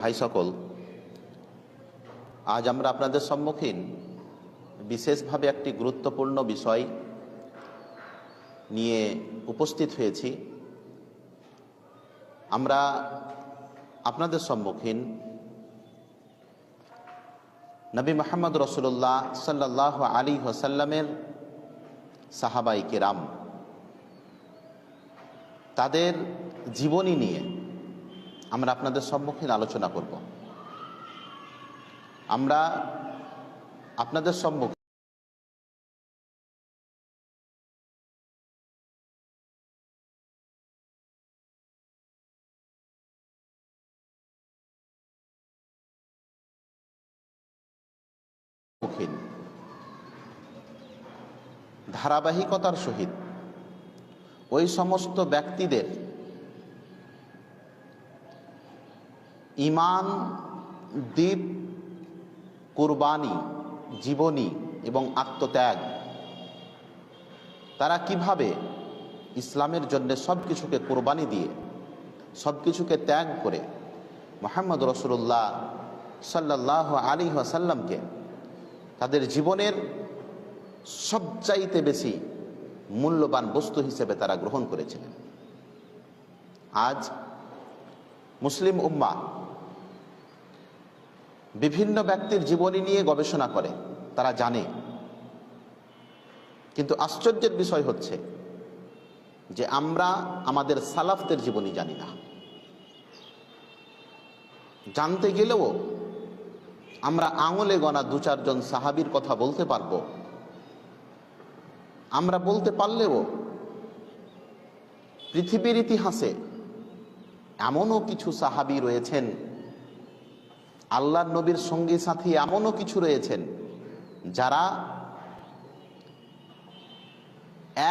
ভাই সকল, আজ আমরা আপনাদের সম্মুখীন বিশেষভাবে একটি গুরুত্বপূর্ণ বিষয় নিয়ে উপস্থিত হয়েছি। আমরা আপনাদের সম্মুখীন নবী মোহাম্মদ রসুল্লাহ সাল্লাহ আলী হোসাল্লামের সাহাবাই কেরাম, তাদের জীবনী নিয়ে আমরা আপনাদের সম্মুখীন আলোচনা করব। আমরা আপনাদের সম্মুখে সম্মুখীন ধারাবাহিকতার সহিত ওই সমস্ত ব্যক্তিদের ইমান, দ্বীপ, কুরবানি, জীবনী এবং আত্মত্যাগ। তারা কীভাবে ইসলামের জন্য সব কিছুকে কোরবানি দিয়ে সব কিছুকে ত্যাগ করে মোহাম্মদ রসুল্লাহ সাল্লাহ আলী আসাল্লামকে তাদের জীবনের সবচাইতে বেশি মূল্যবান বস্তু হিসেবে তারা গ্রহণ করেছিলেন। আজ মুসলিম উম্মা বিভিন্ন ব্যক্তির জীবনী নিয়ে গবেষণা করে, তারা জানে। কিন্তু আশ্চর্যের বিষয় হচ্ছে যে আমরা আমাদের সালাফদের জীবনী জানি না। জানতে গেলেও আমরা আঙুলে গনা দু চারজন সাহাবির কথা বলতে পারব। আমরা বলতে পারলেও পৃথিবীর ইতিহাসে এমনও কিছু সাহাবি রয়েছেন আল্লাহ নবীর সঙ্গী সাথী এমনও কিছু রয়েছেন যারা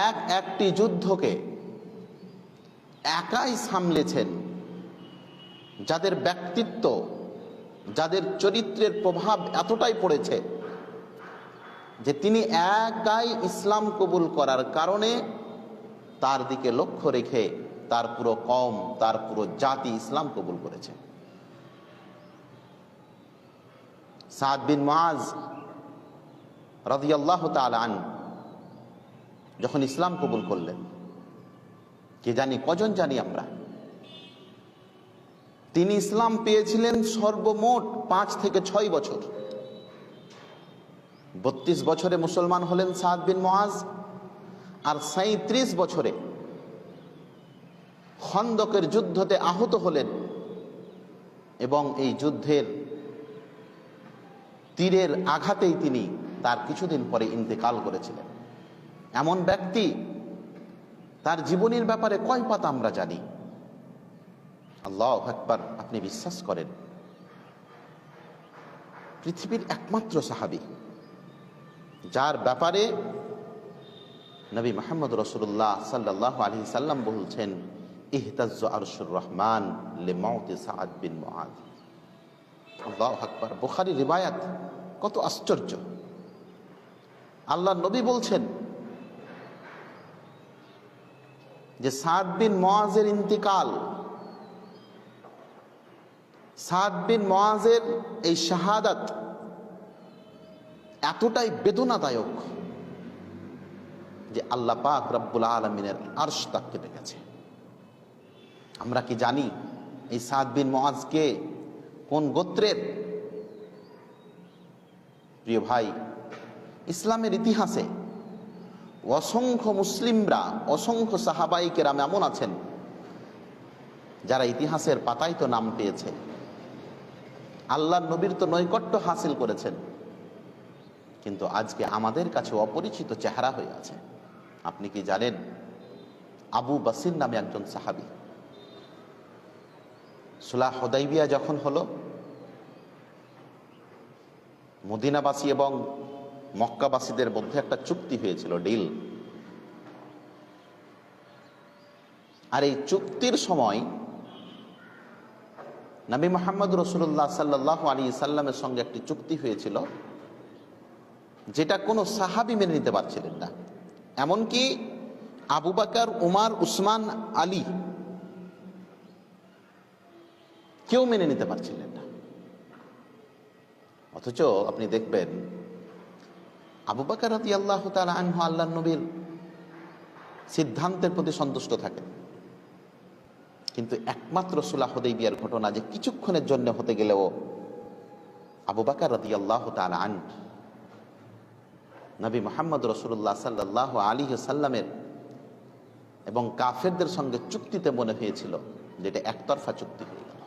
এক একটি যুদ্ধকে একাই সামলেছেন, যাদের ব্যক্তিত্ব, যাদের চরিত্রের প্রভাব এতটাই পড়েছে যে তিনি একাই ইসলাম কবুল করার কারণে তার দিকে লক্ষ্য রেখে তার পুরো কম তার পুরো জাতি ইসলাম কবুল করেছে। সাদ বিন মাজ রাদিয়াল্লাহ আন যখন ইসলাম কবুল করলেন, কে জানি কজন জানি আমরা, তিনি ইসলাম পেয়েছিলেন সর্বমোট পাঁচ থেকে ছয় বছর। বত্রিশ বছরে মুসলমান হলেন সাদ বিন মহাজ আর সাঁত্রিশ বছরে খন্দকের যুদ্ধতে আহত হলেন এবং এই যুদ্ধের তীরের আঘাতেই তিনি তার কিছুদিন পরে ইন্তেকাল করেছিলেন। এমন ব্যক্তি তার জীবনীর ব্যাপারে কয় পাতা আমরা জানি। আল্লাহ একবার আপনি বিশ্বাস করেন? পৃথিবীর একমাত্র সাহাবি, যার ব্যাপারে নবী মোহাম্মদ রসুল্লাহ সাল্লাহ আলী সাল্লাম বলছেন ইহতাজ আরশুর রহমান লে মৌতে সাদ বিন আল্লাহ আকবর। বুখারি রিবায়াত, কত আশ্চর্য। আল্লাহ নবী বলছেন যে সাদ বিন মোয়াজের ইন্তিকাল, সাদ বিন মোয়াজের এই শাহাদাত এতটাই বেদনাদায়ক যে আল্লাহ পাক রব্বুল আলমিনের আর্শ তাক কেটে গেছে। আমরা কি জানি এই সাদ বিন মোয়াজকে কোন গোত্রের? প্রিয় ভাই, ইসলামের ইতিহাসে অসংখ্য মুসলিমরা, অসংখ্য সাহাবাই কেরাম এমন আছেন, যারা ইতিহাসের পাতায় তো নাম পেয়েছে। আল্লাহ নবীর তো নৈকট্য হাসিল করেছেন। কিন্তু আজকে আমাদের কাছে অপরিচিত চেহারা হয়ে আছে। আপনি কি জানেন, আবু বাসির নামে একজন সাহাবি। সুলাহ হদাইবিয়া যখন হলো মদিনাবাসী এবং মক্কাবাসীদের মধ্যে একটা চুক্তি হয়েছিল ডিল আর এই চুক্তির সময় নবী মোহাম্মদ রসুল্লাহ সাল্লাহ আলী সাল্লামের সঙ্গে একটি চুক্তি হয়েছিল, যেটা কোনো সাহাবি মেনে নিতে পারছিলেন না। এমনকি আবু বাকার, উমার, উসমান, আলী কেউ মেনে নিতে পারছিলেন না। অথচ আপনি দেখবেন আবু বাকার রাতি আল্লাহ তালা আনহু আল্লাহ নবীর সিদ্ধান্তের প্রতি সন্তুষ্ট থাকেন। কিন্তু একমাত্র সুলাহ বিয়ার ঘটনা যে কিছুক্ষণের জন্য হতে গেলেও আবু বাকার রাতি আল্লাহ তালা আন নবী মোহাম্মদ রসুল্লাহ সাল্লাহ আলী সাল্লামের এবং কাফেরদের সঙ্গে চুক্তিতে মনে হয়েছিল যেটা একতরফা চুক্তি হয়ে গেল।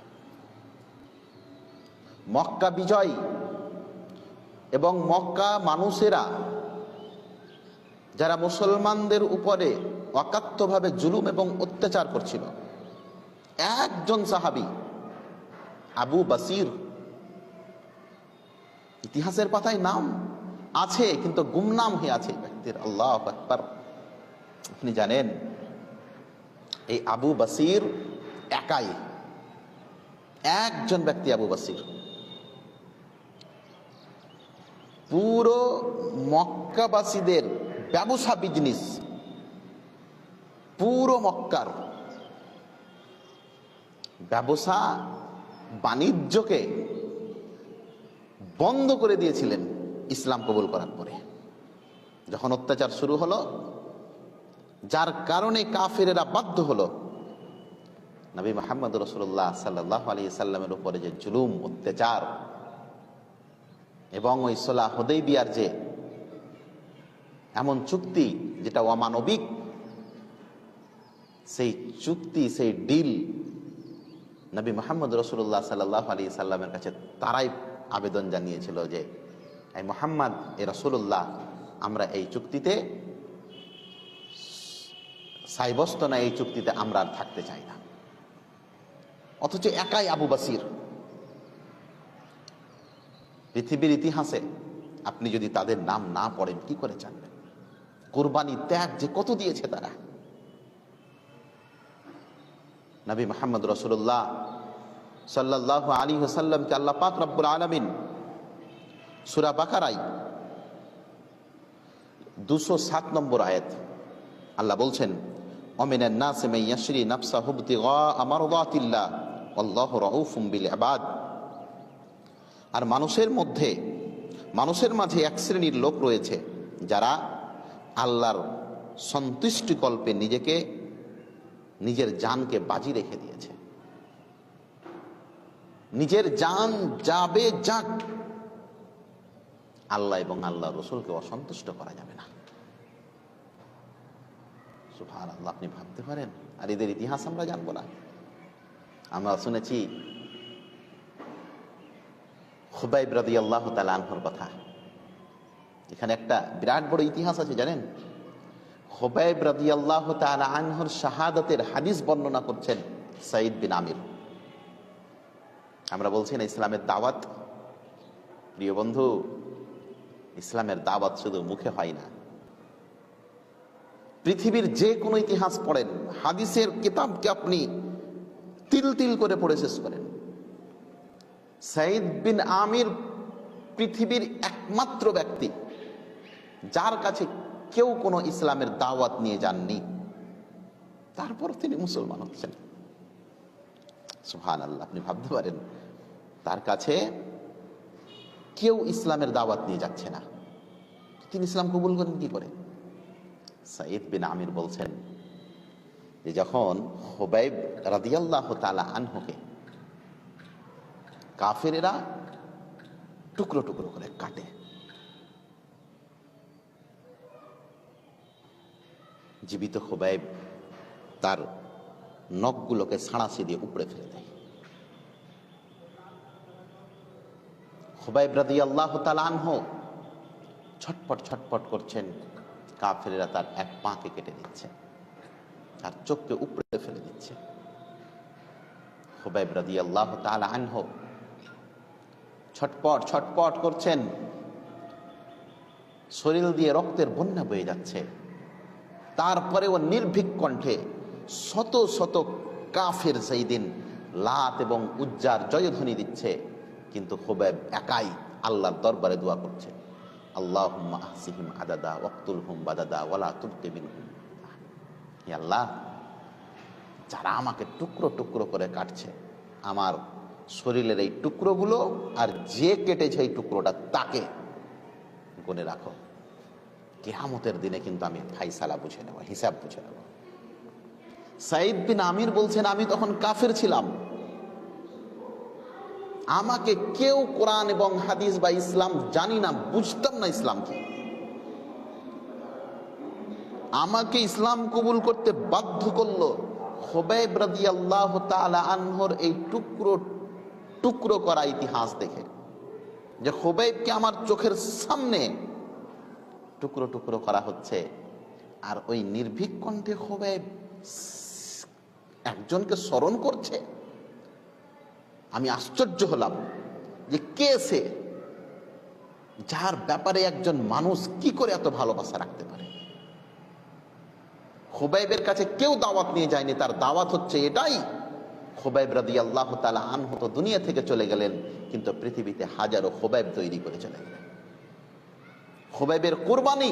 মক্কা বিজয় এবং মক্কা মানুষেরা যারা মুসলমানদের উপরে অকাত্যভাবে জুলুম এবং অত্যাচার করছিল। একজন সাহাবি, আবু বাসির, ইতিহাসের পাতায় নাম আছে, কিন্তু গুমনাম হয়ে আছে ব্যক্তির। আল্লাহ আকবর। আপনি জানেন, এই আবু বাসির একাই একজন ব্যক্তি আবু বাসির। পুরো মক্কাবাসীদের ব্যবসা বিজনেস পুরো মক্কার। ব্যবসা বাণিজ্যকে বন্ধ করে দিয়েছিলেন ইসলাম কবুল করার পরে। যখন অত্যাচার শুরু হলো, যার কারণে কাফেরেরা বাধ্য হলো, নবী মাহমদ রসুল্লাহ সাল্লাহ আলী সাল্লামের উপরে যে জুলুম, অত্যাচার এবং ওই সোলা হদেই বিয়ার যে এমন চুক্তি যেটা অমানবিক, সেই চুক্তি, সেই ডিল নবী মোহাম্মদ রসুল্লাহ সাল্লাহ আলী সাল্লামের কাছে তারাই আবেদন জানিয়েছিল যে, এই মোহাম্মদ এ রসুল্লাহ আমরা এই চুক্তিতে সাইবস্ত না, এই চুক্তিতে আমরা আর থাকতে চাই না। অথচ একাই আবু বাসির পৃথিবীর ইতিহাসে আপনি যদি তাদের নাম না পড়েন, কি করে জানবেন? কোরবানি, ত্যাগ, যে কত দিয়েছে তারা। নবী মোহাম্মদ রসুল্লাহ সাল্লাহ আলী হোসাল্লামকে আল্লাহ পাক রব্বুল আলমিন সুরা বাকারাই দুশো সাত নম্বর আয়াত আল্লাহ বলছেন অমিনের নাসে ইয়াশরি নাফসা হুবতি আমার আল্লাহ রউফুম বিল আবাদ আর মানুষের মধ্যে, মানুষের মাঝে এক শ্রেণির লোক রয়েছে যারা আল্লাহর সন্তুষ্টিকল্পে নিজেকে, নিজের জানকে বাজি রেখে দিয়েছে। নিজের জান যাবে যাক। আল্লাহ এবং আল্লাহ রসুলকে অসন্তুষ্ট করা যাবে না। সুভার আল্লাহ আপনি ভাবতে পারেন, আর এদের ইতিহাস আমরা জানব না। আমরা শুনেছি খুবাইব রাদি আল্লাহ আনহর কথা। এখানে একটা বিরাট বড় ইতিহাস আছে, জানেন? হোবাইব রাদি আল্লাহ আনহর শাহাদতের হাদিস বর্ণনা করছেন সাইদ বিন আমির। আমরা বলছি না ইসলামের দাওয়াত। প্রিয় বন্ধু, ইসলামের দাওয়াত শুধু মুখে হয় না। পৃথিবীর যে কোনো ইতিহাস পড়েন, হাদিসের কিতাবকে আপনি তিল তিল করে পড়ে শেষ করেন। সাইদ বিন আমির পৃথিবীর একমাত্র ব্যক্তি, যার কাছে কেউ কোনো ইসলামের দাওয়াত নিয়ে যাননি। তারপর তিনি মুসলমান হচ্ছেন। সুহান আল্লাহ আপনি ভাবতে পারেন, তার কাছে কেউ ইসলামের দাওয়াত নিয়ে যাচ্ছে না। তিনি ইসলাম কবুল করেন কি করে? সাইদ বিন আমির বলছেন যে, যখন হোবাইব রাদিয়াল্লাহ তালা আনহুকে কাফেরেরা টুকরো টুকরো করে কাটে। জীবিত হোবাইব তার নখগুলোকে সাঁড়াশি দিয়ে উপড়ে ফেলে দেয়। হোবাইব রাদি আল্লাহ তালানহ ছটপট ছটপট করছেন, কাফেরেরা তার এক পাঁকে কেটে দিচ্ছে, তার চোখকে উপড়ে ফেলে দিচ্ছে। হোবাইব রাদি আল্লাহ তালানহ ছটপট ছটপট করছেন। শরীর দিয়ে রক্তের বন্যা বয়ে যাচ্ছে। তারপরে ও নির্ভীক কণ্ঠে শত শত কাফের সেই দিন লাত এবং উজ্জার জয়ধ্বনি দিচ্ছে, কিন্তু হোবেব একাই আল্লাহর দরবারে দোয়া করছে। আল্লাহ আহসিহিম আদাদা ওয়াক্তুল হুম বাদাদা, ওয়ালা তুলকে বিন আল্লাহ, যারা আমাকে টুকরো টুকরো করে কাটছে, আমার শরীরের এই টুকরোগুলো আর যে কেটেছে এই টুকরোটা তাকে গুনে রাখো। কেহামতের দিনে কিন্তু আমি ফাইসালা বুঝে নেব, হিসাব বুঝে নেব। সাইদ বিন আমির বলছেন, আমি তখন কাফের ছিলাম। আমাকে কেউ কোরআন এবং হাদিস বা ইসলাম জানি না, বুঝতাম না ইসলাম কি। আমাকে ইসলাম কবুল করতে বাধ্য করল হোবাইব রাদি আল্লাহ আনহর এই টুকরো টুকরো করা ইতিহাস দেখে। যে হোবাইবকে আমার চোখের সামনে টুকরো টুকরো করা হচ্ছে। আর ওই নির্ভীক কণ্ঠে হোবাইব একজনকে স্মরণ করছে। আমি আশ্চর্য হলাম যে কে সে, যার ব্যাপারে একজন মানুষ কি করে এত ভালোবাসা রাখতে পারে। খোবাইবের কাছে কেউ দাওয়াত নিয়ে যায়নি, তার দাওয়াত হচ্ছে এটাই খোবাইব রাদি আল্লাহ তালা আনহত দুনিয়া থেকে চলে গেলেন, কিন্তু পৃথিবীতে হাজারো খোবাইব তৈরি করে চলে গেলেন। খোবাইবের কোরবানি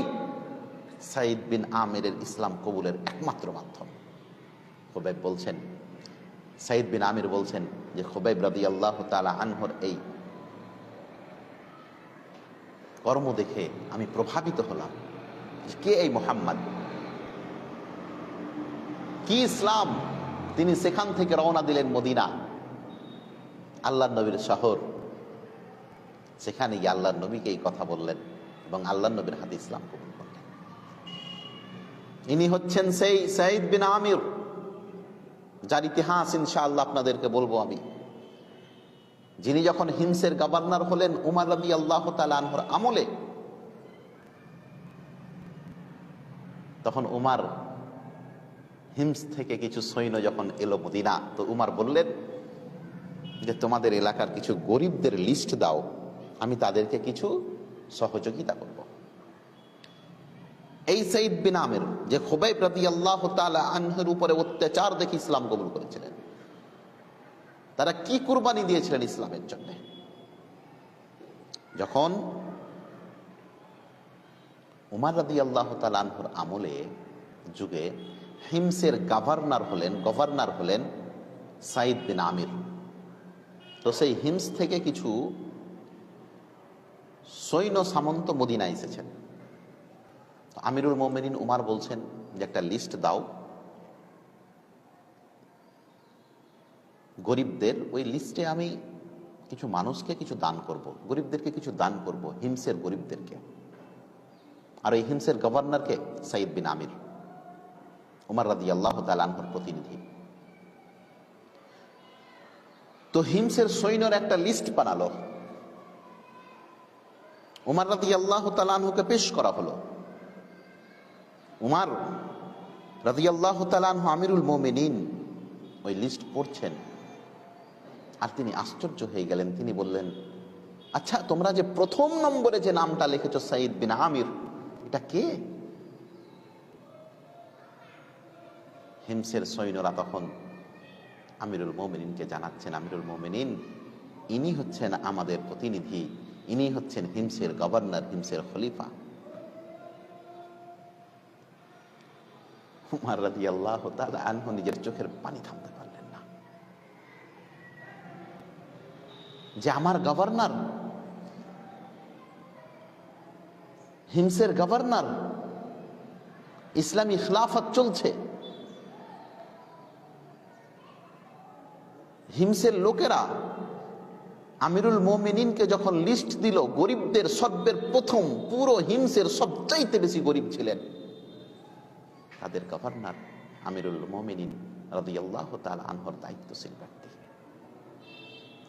সাইদ বিন আমেরের ইসলাম কবুলের একমাত্র মাধ্যম। খোবাইব বলছেন সাইদ বিন আমির বলছেন যে খোবাইব রাদি আল্লাহ তালা আনহর এই কর্ম দেখে আমি প্রভাবিত হলাম কে এই মোহাম্মদ? কি ইসলাম? তিনি সেখান থেকে রওনা দিলেন মদিনা। আল্লাহ নবীর শহর। সেখানে গিয়ে আল্লাহ নবীকে এই কথা বললেন এবং আল্লাহ নবীর হাতে ইসলাম কবুল করলেন। ইনি হচ্ছেন সেই সাইদ বিন আমির, যার ইতিহাস ইনশাআল্লাহ আপনাদেরকে বলব আমি। যিনি যখন হিমসের গভর্নর হলেন, উমার রবি আল্লাহ তালহর আমলে, তখন উমার হিমস থেকে কিছু সৈন্য যখন এলো মদিনা, তো উমার বললেন, যে তোমাদের এলাকার কিছু গরিবদের লিস্ট দাও, আমি তাদেরকে কিছু সহযোগিতা করব। এই সঈদ বিন আমের, যে খোবাই প্রতি আল্লাহ আনহের উপরে অত্যাচার দেখে ইসলাম কবুল করেছিলেন, তারা কি কুরবানি দিয়েছিলেন ইসলামের জন্য? যখন উমার রাদি আল্লাহ তালানহুর আমলে যুগে হিমসের গভর্নর হলেন গভর্নর হলেন সাইদ বিন আমির। তো সেই হিমস থেকে কিছু সৈন্য সামন্ত মদিনা এসেছেন। আমিরুল মোমেনিন উমার বলছেন যে একটা লিস্ট দাও। গরিবদের, ওই লিস্টে আমি কিছু মানুষকে কিছু দান করব। গরিবদেরকে কিছু দান করব, হিমসের গরিবদেরকে। আর এই হিমসের গভর্নরকে সাইদ বিন আমির। উমার রাদি আল্লাহ তালানহর প্রতিনিধি। তো হিমসের সৈন্যর একটা লিস্ট বানালো। উমার রাদি আল্লাহ তালানহুকে পেশ করা হলো। উমার রাদি আল্লাহ তালানহু আমিরুল মোমিনিন ওই লিস্ট পড়ছেন। আর তিনি আশ্চর্য হয়ে গেলেন। তিনি বললেন আচ্ছা তোমরা যে প্রথম নম্বরে যে নামটা লিখেছ সাইদ বিন আমির, এটা কে? হিমসের সৈন্যরা তখন আমিরুল মোমিনিনকে জানাচ্ছেন, আমিরুল মোমিনিন, ইনি হচ্ছেন আমাদের প্রতিনিধি, ইনি হচ্ছেন হিমসের গভর্নর, হিমসের খলিফা। আনহু নিজের চোখের পানি থামতে পারলেন না। যে আমার গভর্নর, হিমসের গভর্নর, ইসলামী খিলাফত চলছে। হিমসের লোকেরা আমিরুল মোমিনিনকে যখন লিস্ট দিল, গরিবদের সর্বের প্রথম পুরো হিমসের সবচাইতে বেশি গরিব ছিলেন। তাদের গভর্নর আমিরুল মোমিনিন রদিয়াল্লাহ তাল আনহর দায়িত্বশীল ব্যক্তি।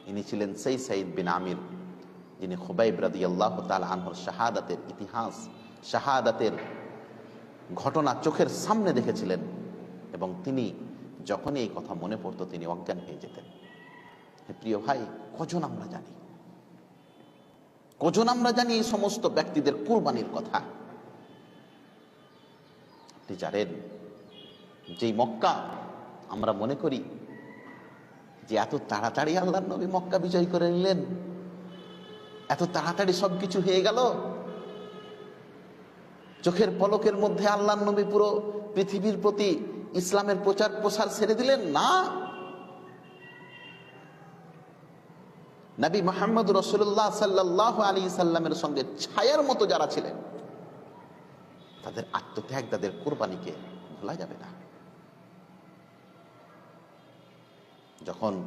ইনি ছিলেন সেই সাইদ বিন আমির, যিনি খুবাইব রদিয়াল্লাহ তাল আনহর শাহাদাতের ইতিহাস, শাহাদাতের ঘটনা চোখের সামনে দেখেছিলেন এবং তিনি যখনই এই কথা মনে পড়তো তিনি অজ্ঞান হয়ে যেতেন। প্রিয় ভাই, কজন আমরা জানি? কজন আমরা জানি এই সমস্ত ব্যক্তিদের কোরবানির কথা? আপনি জানেন, যেই মক্কা আমরা মনে করি যে এত তাড়াতাড়ি আল্লাহ নবী মক্কা বিজয় করে নিলেন, এত তাড়াতাড়ি সব কিছু হয়ে গেল, চোখের পলকের মধ্যে আল্লাহ নবী পুরো পৃথিবীর প্রতি ইসলামের প্রচার প্রসার ছেড়ে দিলেন? না। নবী মোহাম্মদ রসুল্লাহ সাল্লাহ আলী সাল্লামের সঙ্গে ছায়ার মতো যারা ছিলেন, তাদের আত্মত্যাগ, তাদের কোরবানিকে ভোলা যাবে না। যখন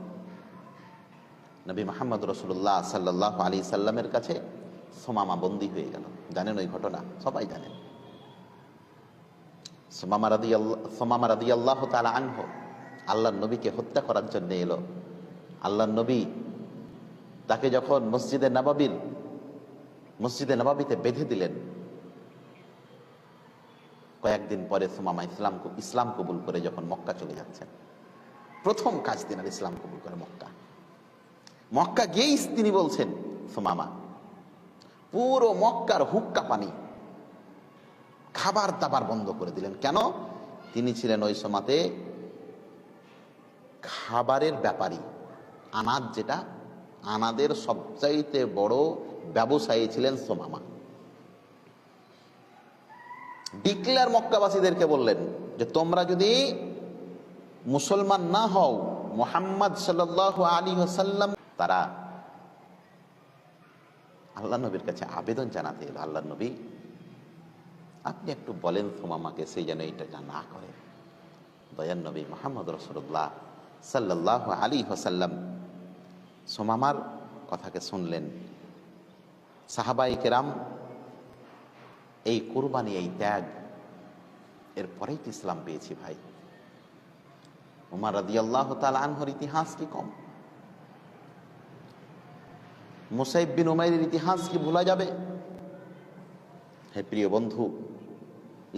নবী মোহাম্মদ রসুল্লাহ সাল্লাহ আলী সাল্লামের কাছে সোমামা বন্দী হয়ে গেল, জানেন ওই ঘটনা? সবাই জানেন। সোমামা রাদি আল্লাহ সোমামা রাদি আল্লাহ তালা আল্লাহ নবীকে হত্যা করার জন্য এলো। আল্লাহ নবী তাকে যখন মসজিদে নবাবির, মসজিদে নবাবিতে বেঁধে দিলেন। কয়েকদিন পরে সোমামা ইসলাম ইসলাম কবুল করে যখন মক্কা চলে যাচ্ছেন। প্রথম কাজ দিন আর ইসলাম কবুল করে মক্কা। মক্কা গিয়েই তিনি বলছেন, সোমামা, পুরো মক্কার হুক্কা পানি খাবার দাবার বন্ধ করে দিলেন। কেন? তিনি ছিলেন ওই সমাতে খাবারের ব্যাপারী। আনাজ যেটা, আনাদের সবচাইতে বড় ব্যবসায়ী ছিলেন সোমামা। ডিক্লেয়ার মক্কাবাসীদেরকে বললেন যে, তোমরা যদি মুসলমান না হও, মোহাম্মদ সাল্লাহ আলী হাসাল্লাম তারা আল্লাহ নবীর কাছে আবেদন জানাতে এলো। আল্লাহ নবী আপনি একটু বলেন সোমামাকে সেই যেন এটা না করে। দয়ান নবী মোহাম্মদ রসুল্লাহ সাল্লাহ আলী হাসাল্লাম সোমামার কথাকে শুনলেন। সাহাবাই কেরাম এই কোরবানি, এই ত্যাগ এরপরেই তো ইসলাম পেয়েছি ভাই। উমার রাদি আল্লাহ তাল আনহর ইতিহাস কি কম? মুসাইব বিন ইতিহাস কি ভোলা যাবে? হে প্রিয় বন্ধু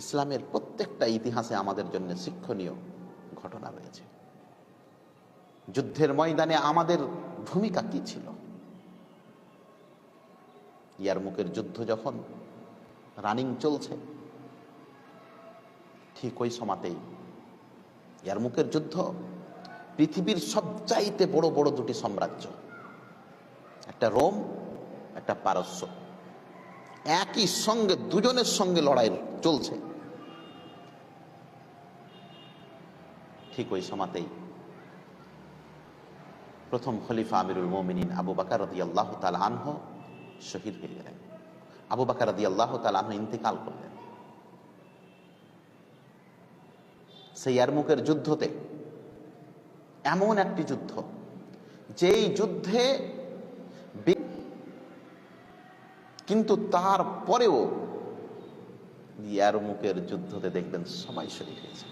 ইসলামের প্রত্যেকটা ইতিহাসে আমাদের জন্য শিক্ষণীয় ঘটনা রয়েছে। যুদ্ধের ময়দানে আমাদের ভূমিকা কি ছিল? ইয়ার মুখের যুদ্ধ যখন রানিং চলছে, ঠিক ওই সমাতেই ইয়ার মুখের যুদ্ধ পৃথিবীর সবচাইতে বড় বড় দুটি সাম্রাজ্য, একটা রোম, একটা পারস্য। একই সঙ্গে, দুজনের সঙ্গে লড়াই চলছে। ঠিক ওই সমাতেই প্রথম খলিফা আমিরুল মোমিনিন আবু বাকার রদি আল্লাহ তাল আনহ শহীদ হয়ে গেলেন। আবু বাকার রদি আল্লাহ তাল আনহ ইন্তেকাল করলেন। সেই ইয়ারমুকের যুদ্ধতে এমন একটি যুদ্ধ, যেই যুদ্ধে কিন্তু তারপরেও ইয়ারমুকের যুদ্ধতে দেখবেন সবাই শরীর হয়েছে।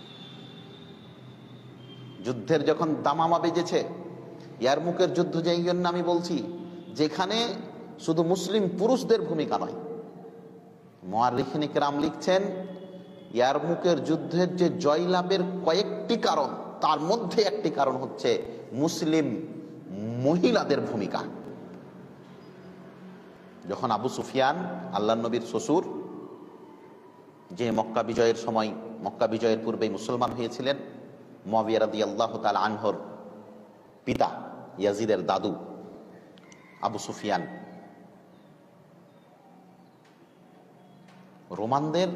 যুদ্ধের যখন দামামা বেজেছে ইয়ারমুকের যুদ্ধ যেই জন্য আমি বলছি, যেখানে শুধু মুসলিম পুরুষদের ভূমিকা নয় মহারিখিনিক রাম লিখছেন ইয়ারমুকের যুদ্ধের যে জয়লাভের কয়েকটি কারণ, তার মধ্যে একটি কারণ হচ্ছে মুসলিম মহিলাদের ভূমিকা। যখন আবু সুফিয়ান আল্লাহ নবীর শ্বশুর, যে মক্কা বিজয়ের সময়, মক্কা বিজয়ের পূর্বেই মুসলমান হয়েছিলেন মবিয়ারাদি আল্লাহ আনহর পিতা ইয়াজিদের দাদু আবু সুফিয়ান। রোমানদের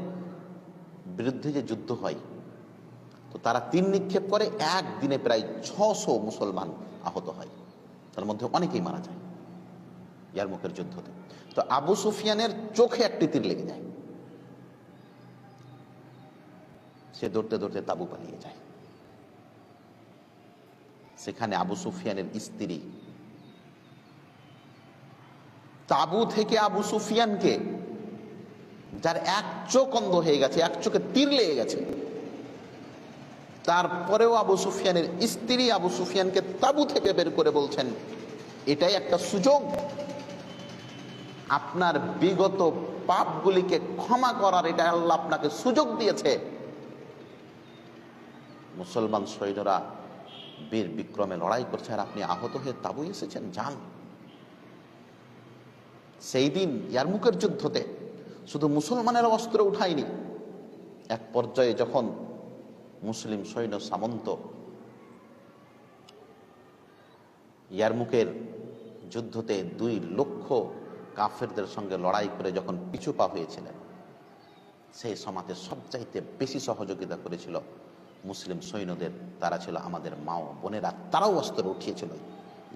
বিরুদ্ধে যে যুদ্ধ হয়, তো তারা তিন নিক্ষেপ করে, একদিনে প্রায় ছশো মুসলমান আহত হয়। তার মধ্যে অনেকেই মারা যায় ইয়ারমুখের যুদ্ধতে। তো আবু সুফিয়ানের চোখে একটি তীর লেগে যায়। সে দৌড়তে দৌড়তে তাবু পালিয়ে যায়। সেখানে আবু সুফিয়ানের স্ত্রী। তাবু থেকে আবু সুফিয়ানকে, যার এক চোখ অন্ধ হয়ে গেছে, এক চোখে তীর লেগে গেছে, তারপরেও আবু সুফিয়ানের স্ত্রী আবু সুফিয়ানকে তাবু থেকে বের করে বলছেন, এটাই একটা সুযোগ। আপনার বিগত পাপগুলিকে ক্ষমা করার এটা আল্লাহ আপনাকে সুযোগ দিয়েছে। মুসলমান সৈন্যরা বীর বিক্রমে লড়াই করছে আর আপনি আহত হয়ে তাবু এসেছেন, যান। সেই দিন ইয়ারমুকের যুদ্ধতে শুধু মুসলমানের অস্ত্র উঠায়নি, এক পর্যায়ে যখন মুসলিম সৈন্য সামন্ত ইয়ারমুকের যুদ্ধতে দুই লক্ষ কাফেরদের সঙ্গে লড়াই করে যখন পিছু পা হয়েছিলেন, সেই সমাজে সবচাইতে বেশি সহযোগিতা করেছিল মুসলিম সৈন্যদের, তারা ছিল আমাদের মা ও বোনেরা, তারাও অস্ত্র উঠিয়েছিল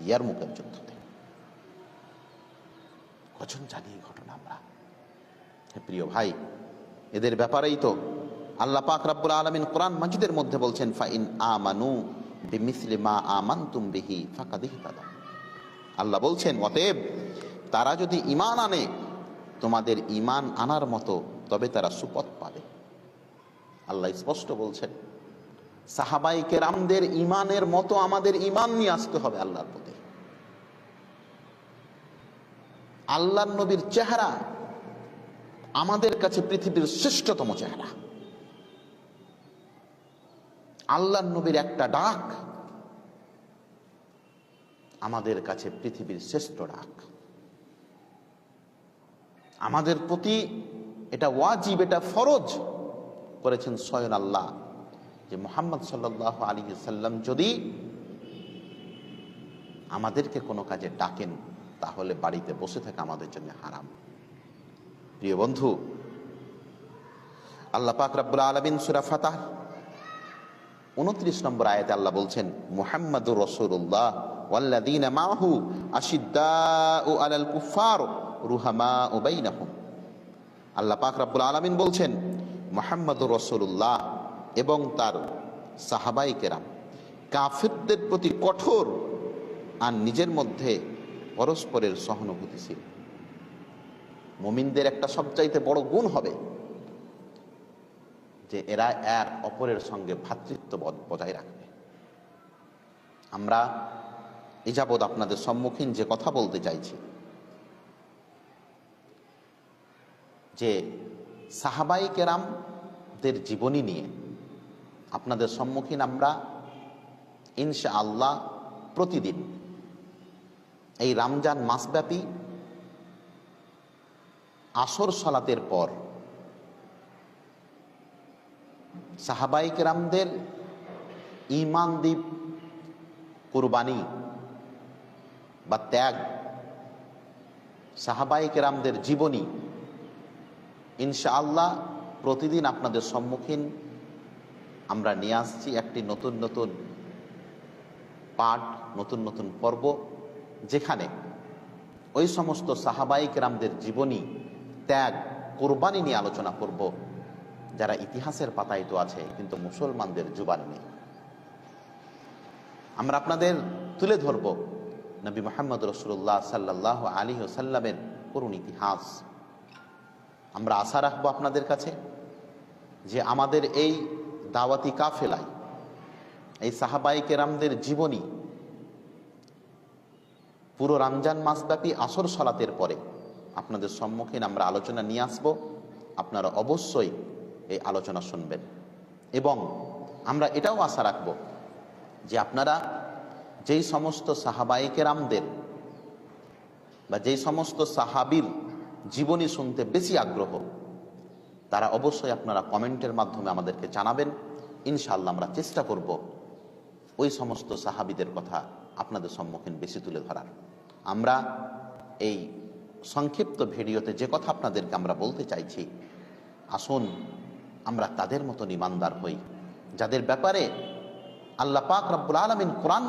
ইয়ারমুকের যুদ্ধতে। কজন জানি এই ঘটনা আমরা? প্রিয় ভাই, এদের ব্যাপারেই তো আল্লাহ পাক রাব্বুল আলামিন কোরআন মাজিদের মধ্যে বলছেন, ফাইন আমানু বিমিসলি মা আমানতুম বিহি ফাকাদ ইহতাদাও আল্লাহ বলছেন, অতএব তারা যদি ঈমান আনে, তোমাদের ঈমান আনার মতো তবে তারা সুপথ পাবে। আল্লাহ স্পষ্ট বলছেন সাহাবাই কেরামদের ইমানের মতো আমাদের ইমান নিয়ে আসতে হবে আল্লাহর প্রতি। আল্লাহ নবীর চেহারা আমাদের কাছে পৃথিবীর শ্রেষ্ঠতম চেহারা। আল্লাহ নবীর একটা ডাক আমাদের কাছে পৃথিবীর শ্রেষ্ঠ ডাক। আমাদের প্রতি এটা ওয়াজিব, এটা ফরজ করেছেন স্বয়ং আল্লাহ। যে মোহাম্মদ সাল্লাহ আলী সাল্লাম যদি আমাদেরকে কোনো কাজে ডাকেন, তাহলে বাড়িতে বসে থাকা আমাদের জন্য হারাম। প্রিয় বন্ধু, আল্লাহ পাক রাব্বুল আলামিন সূরা ফাতাহ উনত্রিশ নম্বর আয়াতে আল্লাহ বলছেন, মুহাম্মাদুর রসুল্লাহ ওয়াল্লাযীনা মাহু আশিদ্দাউ আলাল কুফার রুহামাউ বাইনাহুম। আল্লাহ পাক রাব্বুল আলামিন বলছেন, মুহাম্মাদুর রাসূলুল্লাহ এবং তার সাহাবাই কেরাম। কাফিরদের প্রতি কঠোর আর নিজের মধ্যে পরস্পরের সহানুভূতিশীল মুমিনদের একটা সবচাইতে বড় গুণ হবে যে এরা এক অপরের সঙ্গে ভ্রাতৃত্ববোধ বজায় রাখবে। আমরা এ যাবৎ আপনাদের সম্মুখীন যে কথা বলতে চাইছি, যে সাহাবাই কেরামদের জীবনী নিয়ে আপনাদের সম্মুখীন আমরা ইনশা আল্লাহ প্রতিদিন। এই রমজান মাসব্যাপী আসর সালাতের পর সাহাবাই কেরামদের ইমান দ্বীপ, কুরবানি বা ত্যাগ, সাহাবাই কেরামদের জীবনী, ইনশাআল্লাহ, প্রতিদিন আপনাদের সম্মুখীন আমরা নিয়ে আসছি একটি নতুন নতুন পাঠ, নতুন নতুন পর্ব, যেখানে ওই সমস্ত সাহাবাই রামদের জীবনী ত্যাগ, কোরবানি নিয়ে আলোচনা করব, যারা ইতিহাসের পাতায় তো আছে, কিন্তু মুসলমানদের জুবান নেই। আমরা আপনাদের তুলে ধরব নবী মোহাম্মদ রসুল্লাহ সাল্লাহ আলী ও সাল্লামের করুণ ইতিহাস। আমরা আশা রাখব আপনাদের কাছে যে আমাদের এই দাওয়াতি কাফেলায়। এই সাহাবাই কেরামদের জীবনী পুরো রমজান মাসব্যাপী আসর সলাতের পরে আপনাদের সম্মুখীন আমরা আলোচনা নিয়ে আসব। আপনারা অবশ্যই এই আলোচনা শুনবেন। এবং আমরা এটাও আশা রাখব যে আপনারা যেই সমস্ত সাহাবাই কেরামদের বা যেই সমস্ত সাহাবির জীবনী শুনতে বেশি আগ্রহ তারা অবশ্যই আপনারা কমেন্টের মাধ্যমে আমাদেরকে জানাবেন। ইনশাল্লাহ আমরা চেষ্টা করব ওই সমস্ত সাহাবিদের কথা আপনাদের সম্মুখীন বেশি তুলে ধরার। আমরা এই সংক্ষিপ্ত ভিডিওতে যে কথা আপনাদেরকে আমরা বলতে চাইছি, আসুন আমরা তাদের মতন ইমানদার হই, যাদের ব্যাপারে আল্লাহ পাক রব্বুল আলমিন কোরআন